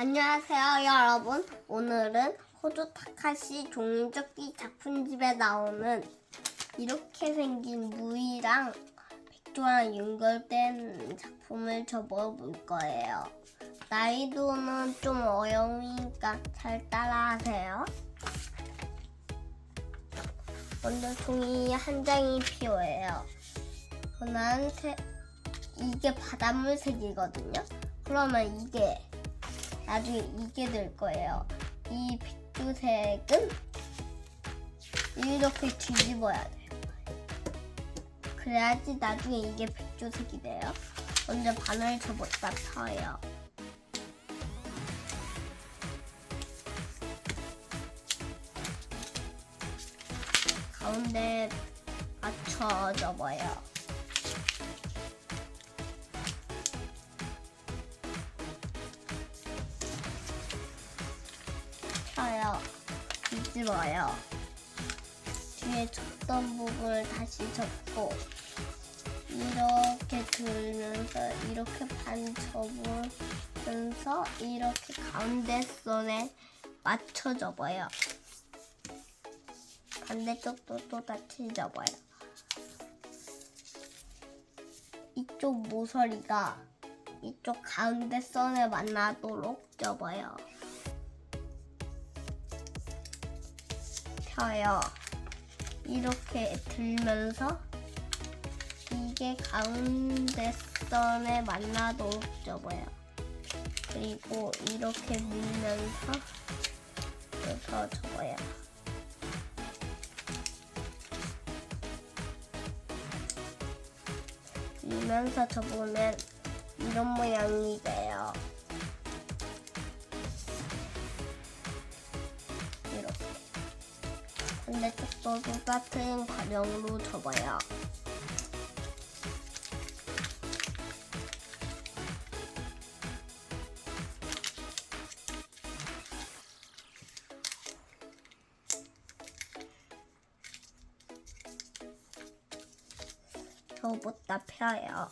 안녕하세요, 여러분. 오늘은 호주 타카시 종이접기 작품집에 나오는 이렇게 생긴 무이랑 백조랑 연결된 작품을 접어볼 거예요. 난이도는 좀 어려우니까 잘 따라하세요. 먼저 종이 한 장이 필요해요. 나한테 이게 바닷물색이거든요. 그러면 이게 나중에 이게 될 거예요. 이 백두색은 이렇게 뒤집어야 돼요. 그래야지 나중에 이게 백두색이 돼요. 먼저 바늘 접었다 펴요. 가운데 맞춰 접어요. 뒤집어요. 뒤에 접던 부분을 다시 접고 이렇게 들면서 이렇게 반 접으면서 이렇게 가운데 선에 맞춰 접어요. 반대쪽도 또 같이 접어요. 이쪽 모서리가 이쪽 가운데 선에 만나도록 접어요. 펴요. 이렇게 들면서 이게 가운데 선에 만나도록 접어요. 그리고 이렇게 밀면서 더 접어요. 밀면서 접으면 이런 모양이 돼요. 반대쪽도 똑같은 과정으로 접어요. 저부터 펴요.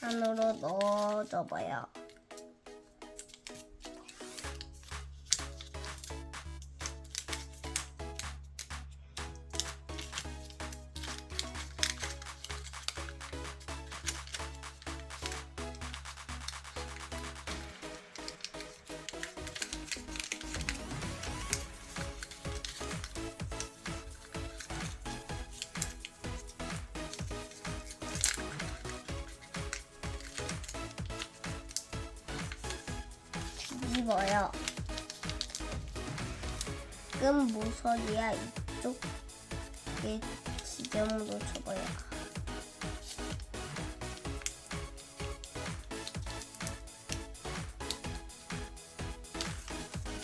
안으로 넣어 접어요. 뒤집어요. 끈 모서리야 이쪽에 지점으로 접어요.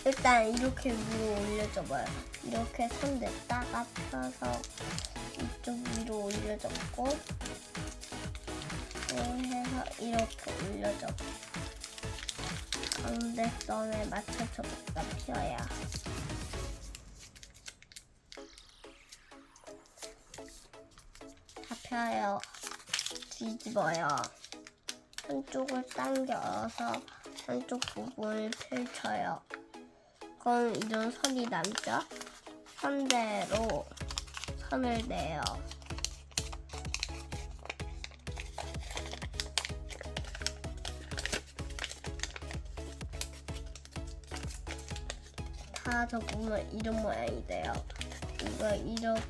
일단 이렇게 위로 올려줘봐요. 이렇게 손 냈다가 펴서 이쪽 위로 올려줬고 또 해서 이렇게 올려줘. 가 선에 맞춰서 다 펴야. 다 펴요. 뒤집어요. 한쪽을 당겨서 한쪽 부분을 펼쳐요. 그럼 이런 선이 남죠? 선대로 선을 내요. 다 접으면 이런 모양이 돼요. 이거 이렇게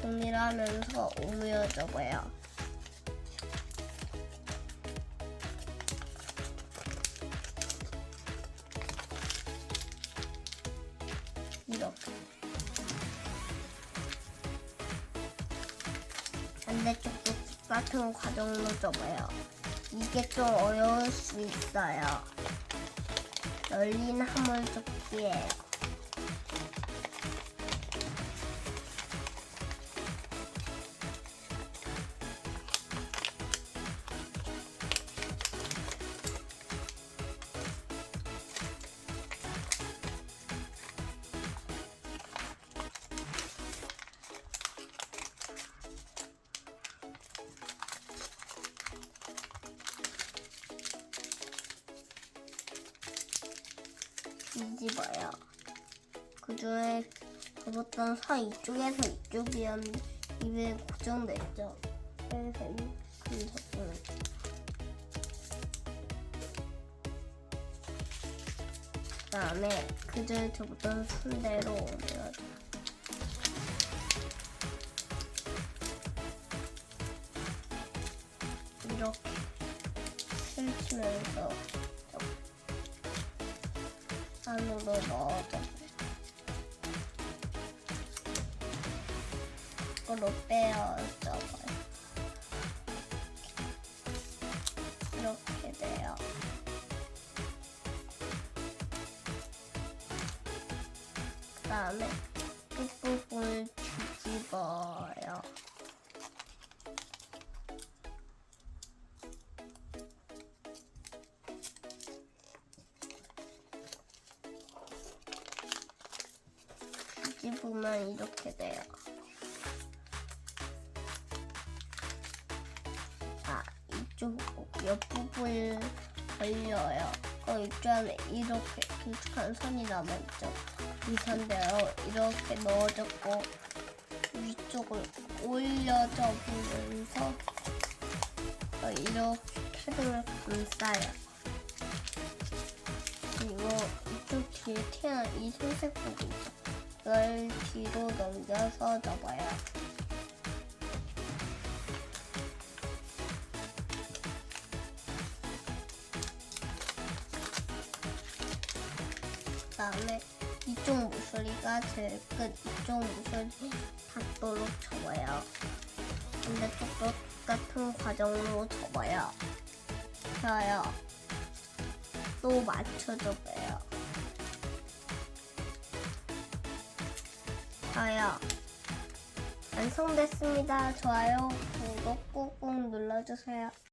정리를 하면서 오므려 접어요. 이렇게. 반대쪽도 똑같은 과정으로 접어요. 이게 좀 어려울 수 있어요. 열린 화물 접기예 뒤집어요. 그 중에 접었던 선 이쪽에서 이쪽이면 입에 고정됐죠. 그래서 이렇게 접는 그 다음에 그 전에 접었던 순대로 옮겨줘. 이렇게 펼치면서 안으로 넣어줘. 거꾸로 빼어줘봐요. 이렇게 돼요. 그 다음에 뒤집으면 이렇게 돼요. 자, 이쪽 옆부분을 벌려요. 그 이쪽에 이렇게 길쭉한 선이 남아있죠. 이 선대로 이렇게 넣어줬고 위쪽을 올려줘 보면서 어, 이렇게 패드를 감싸요. 그리고 이쪽 뒤에 튀어나온 이 손색 부분 있죠. 이걸 뒤로 넘겨서 접어요. 그 다음에 이쪽 모서리가 제일 끝 이쪽 모서리 닿도록 접어요. 반대쪽도 똑같은 과정으로 접어요. 펴요. 또 맞춰줘봐 요. 펴요. 완성됐습니다. 좋아요, 구독 꾹꾹 눌러주세요.